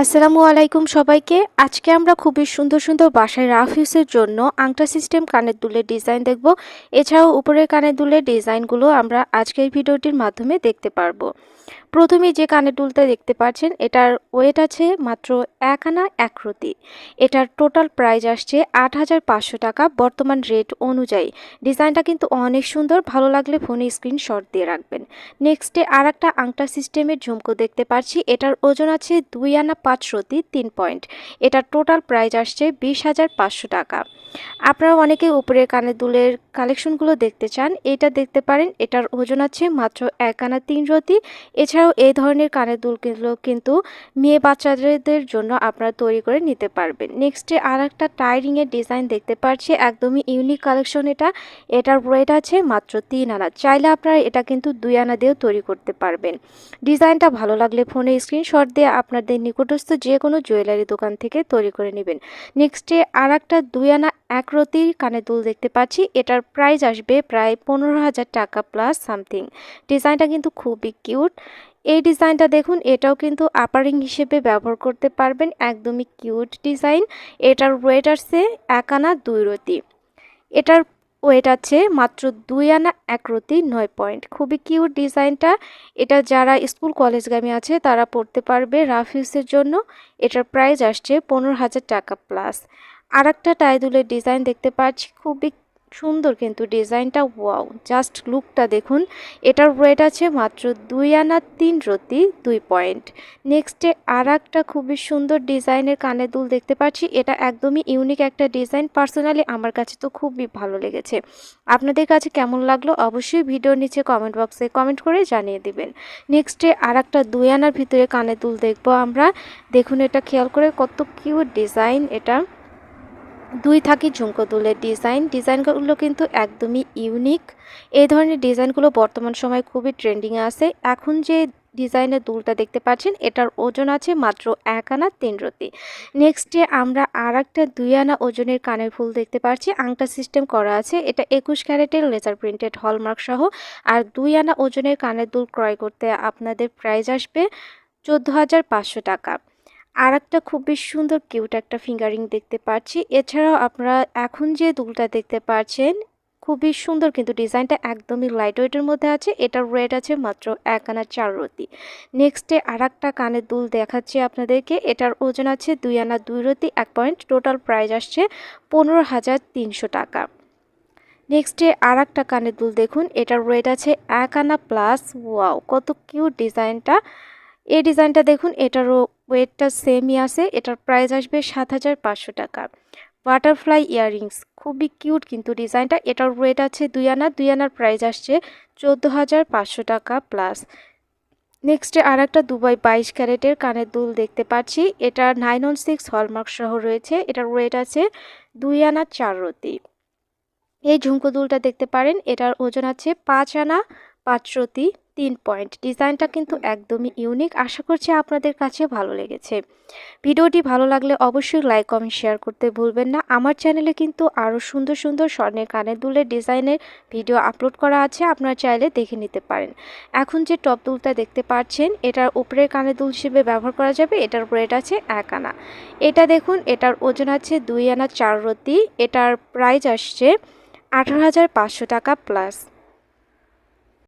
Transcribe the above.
আসসালামু আলাইকুম সবাইকে। আজকে আমরা খুবই সুন্দর সুন্দর বাসায় রাফ ইউসের জন্য আংটা সিস্টেম কানের দুলের ডিজাইন দেখব। এছাড়াও উপরের কানের দুলের ডিজাইনগুলো আমরা আজকের ভিডিওটির মাধ্যমে দেখতে পারব। প্রথমে যে কানের দুলটা দেখতে পাচ্ছেন, এটার ওয়েট আছে মাত্র এক আনা এক রতি। এটার টোটাল প্রাইস আসছে আট হাজার পাঁচশো টাকা। বর্তমান রেট অনুযায়ী। ডিজাইনটা কিন্তু অনেক সুন্দর। ভালো লাগলে ফোনে স্ক্রিনশট দিয়ে রাখবেন। নেক্সটে আর একটা আংটা সিস্টেমের ঝুমকো দেখতে পাচ্ছি। এটার ওজন আছে দুই আনা পাঁচ রতি, তিন পয়েন্ট এটার টোটাল প্রাইস আসছে বিশ হাজার পাঁচশো টাকা। আপনারা অনেকে উপরে কানের দুলের কালেকশনগুলো দেখতে চান। এটা দেখতে পারেন, এটার ওজন আছে মাত্র এক আনা তিন রতি। এছাড়াও এই ধরনের কানের দুলগুলো কিন্তু মেয়ে বাচ্চাদের জন্য আপনারা তৈরি করে নিতে পারবেন। নেক্সটে আর একটা টাইরিংয়ের ডিজাইন দেখতে পাচ্ছি, একদমই ইউনিক কালেকশন এটা। এটার ওয়েট আছে মাত্র তিন আনা। চাইলে আপনারা এটা কিন্তু দুই আনা দিয়েও তৈরি করতে পারবেন। ডিজাইনটা ভালো লাগলে ফোনে স্ক্রিনশট দিয়ে আপনাদের নিকটস্থ যে কোনো জুয়েলারি দোকান থেকে তৈরি করে নেবেন। নেক্সটে আর একটা দুই আনা এক রতির কানে দুল দেখতে পাচ্ছি। এটার প্রাইস আসবে প্রায় পনেরো হাজার টাকা প্লাস সামথিং ডিজাইনটা কিন্তু খুবই কিউট এই ডিজাইনটা দেখুন, এটাও কিন্তু আপারিং হিসেবে ব্যবহার করতে পারবেন, একদমই কিউট ডিজাইন এটার ওয়েট আসছে এক আনা দুই রতি। এটার ওয়েট আছে মাত্র দুই আনা এক রতি নয় পয়েন্ট খুবই কিউট ডিজাইনটা। এটা যারা স্কুল কলেজগামী আছে, তারা পড়তে পারবে রাফ ইউজের জন্য। এটার প্রাইস আসছে পনেরো হাজার টাকা প্লাস আর একটা টাইদুলের ডিজাইন দেখতে পাচ্ছি, খুবই সুন্দর কিন্তু ডিজাইনটা, ওয়াও, জাস্ট লুকটা দেখুন। এটার ওয়েট আছে মাত্র দুই আনা তিন রতি দুই পয়েন্ট। নেক্সটে আর একটা খুবই সুন্দর ডিজাইনের কানের দুল দেখতে পাচ্ছি। এটা একদমই ইউনিক একটা ডিজাইন। পার্সোনালি আমার কাছে তো খুবই ভালো লেগেছে। আপনাদের কাছে কেমন লাগল অবশ্যই ভিডিওর নিচে কমেন্ট বক্সে কমেন্ট করে জানিয়ে দিবেন। নেক্সটে আর একটা দুই আনার ভিতরে কানের দুল দেখব আমরা। দেখুন এটা খেয়াল করে কত কিউট ডিজাইন এটা। দুই থাকি ঝুমকো দুলের ডিজাইন। ডিজাইনগুলো কিন্তু একদমই ইউনিক এই ধরনের ডিজাইনগুলো বর্তমান সময় খুবই ট্রেন্ডিংয়ে আছে। এখন যে ডিজাইনের দুলটা দেখতে পাচ্ছেন, এটার ওজন আছে মাত্র এক আনা তিন রতি। নেক্সটে আমরা আর একটা দুই আনা ওজনের কানের ফুল দেখতে পাচ্ছি। আংটা সিস্টেম করা আছে। এটা একুশ ক্যারেটের লেজার প্রিন্টেড হলমার্ক সহ। আর দুই আনা ওজনের কানের দুল ক্রয় করতে আপনাদের প্রাইস আসবে চোদ্দ হাজার পাঁচশো টাকা। আর একটা খুবই সুন্দর কিউট একটা ফিঙ্গারিং দেখতে পাচ্ছি। এছাড়াও আপনারা এখন যে দুলটা দেখতে পাচ্ছেন খুবই সুন্দর কিন্তু ডিজাইনটা একদমই লাইট ওয়েটের মধ্যে আছে। এটার ওয়েট আছে মাত্র এক আনা চার রতি। নেক্সটে আর একটা কানের দুল দেখাচ্ছি আপনাদেরকে। এটার ওজন আছে দুই আনা দুই রতি, এক পয়েন্ট টোটাল প্রাইস আসছে পনেরো হাজার তিনশো টাকা। নেক্সটে আর একটা কানের দুল দেখুন। এটার ওয়েট আছে এক আনা প্লাস ওয়াও কত কিউট ডিজাইনটা এই ডিজাইনটা দেখুন, এটারও ওয়েটটা সেমই আছে, এটার প্রাইস আসবে সাত হাজার পাঁচশো টাকা। বাটারফ্লাই ইয়াররিংস খুবই কিউট কিন্তু ডিজাইনটা, এটার ওয়েট আছে দুই আনা, দুই আনার প্রাইস আসছে চোদ্দ হাজার পাঁচশো টাকা প্লাস নেক্সটে আর একটা দুবাই বাইশ ক্যারেটের কানের দুল দেখতে পাচ্ছি, এটা নাইন ওয়ান সিক্স হলমার্ক সহ রয়েছে, এটার ওয়েট আছে দুই আনা চার রতি। এই ঝুমকো দুলটা দেখতে পারেন, এটার ওজন আছে পাঁচ আনা পাঁচ রতি। তিন পয়েন্ট। ডিজাইনটা কিন্তু একদমই ইউনিক। আশা করছি আপনাদের কাছে ভালো লেগেছে। ভিডিওটি ভালো লাগলে অবশ্যই লাইক, কমেন্ট, শেয়ার করতে ভুলবেন না। আমার চ্যানেলে কিন্তু আরও সুন্দর সুন্দর স্বর্ণের কানের দুলের ডিজাইনের ভিডিও আপলোড করা আছে। আপনারা চাইলে দেখে নিতে পারেন। এখন যে টপ দুলটা দেখতে পাচ্ছেন, এটার উপরের কানের দুল হিসেবে ব্যবহার করা যাবে। এটার ওয়েট আছে এক আনা। এটা দেখুন, এটার ওজন আছে দুই আনা চার রতি। এটার প্রাইস আসছে আঠারো হাজার পাঁচশো টাকা প্লাস